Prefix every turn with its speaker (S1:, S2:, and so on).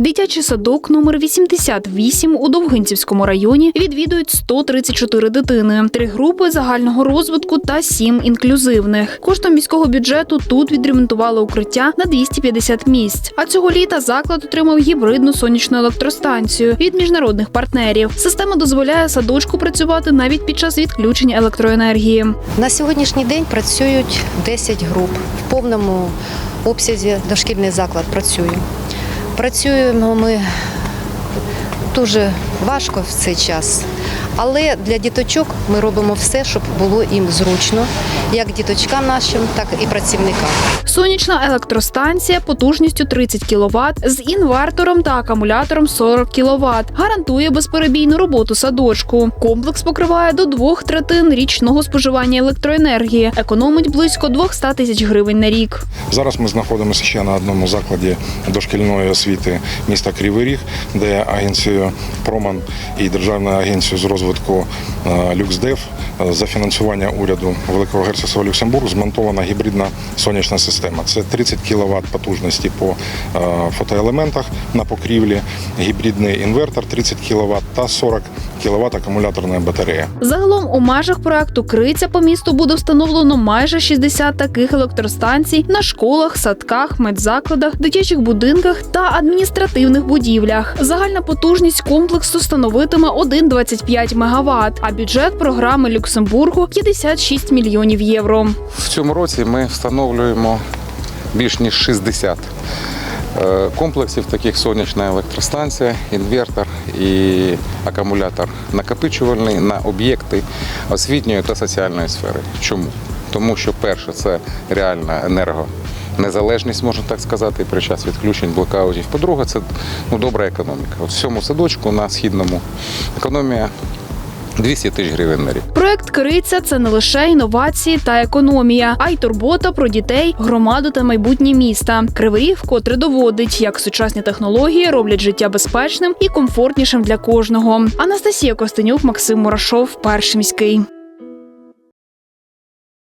S1: Дитячий садок номер 88 у Довгинцівському районі відвідують 134 дитини, три групи загального розвитку та сім інклюзивних. Коштом міського бюджету тут відремонтували укриття на 250 місць. А цього літа заклад отримав гібридну сонячну електростанцію від міжнародних партнерів. Система дозволяє садочку працювати навіть під час відключення електроенергії.
S2: На сьогоднішній день працюють 10 груп. В повному обсязі дошкільний заклад працює. Працюємо ми дуже важко в цей час, але для діточок ми робимо все, щоб було їм зручно, як діточкам нашим, так і працівникам.
S1: Сонячна електростанція потужністю 30 кВт з інвертором та акумулятором 40 кВт гарантує безперебійну роботу садочку. Комплекс покриває до двох третин річного споживання електроенергії, економить близько 200 тисяч гривень на рік.
S3: Зараз ми знаходимося ще на одному закладі дошкільної освіти міста Кривий Ріг, де агенцією Проман і Державною агенцією з розвитку е, Люксдев е, за фінансування уряду Великого Герцогства Люксембург змонтована гібридна сонячна система. Це 30 кВт потужності по е, фотоелементах на покрівлі, гібридний інвертор 30 кВт та 40 кВт акумуляторна батарея.
S1: Загалом у межах проекту Криця по місту буде встановлено майже 60 таких електростанцій на школах, садках, медзакладах, дитячих будинках та адміністративних будівлях. Загальна потужність комплексу становитиме 1,25 МВт, а бюджет програми Люксембургу 56 мільйонів євро.
S4: В цьому році ми встановлюємо більш ніж 60 е, комплексів, таких сонячна електростанція, інвертор і акумулятор накопичувальний на об'єкти освітньої та соціальної сфери. Чому? Тому що перше це реальна енергонезалежність, можна так сказати, при час відключень блокаутів. По-друге, це ну, добра економіка. От в цьому садочку на східному економія 200 тисяч гривень на рік.
S1: Проект Криця це не лише інновації та економія, а й турбота про дітей, громаду та майбутнє міста. Кривий Ріг вкотре доводить, як сучасні технології роблять життя безпечним і комфортнішим для кожного. Анастасія Костенюк, Максим Мурашов, перший міський.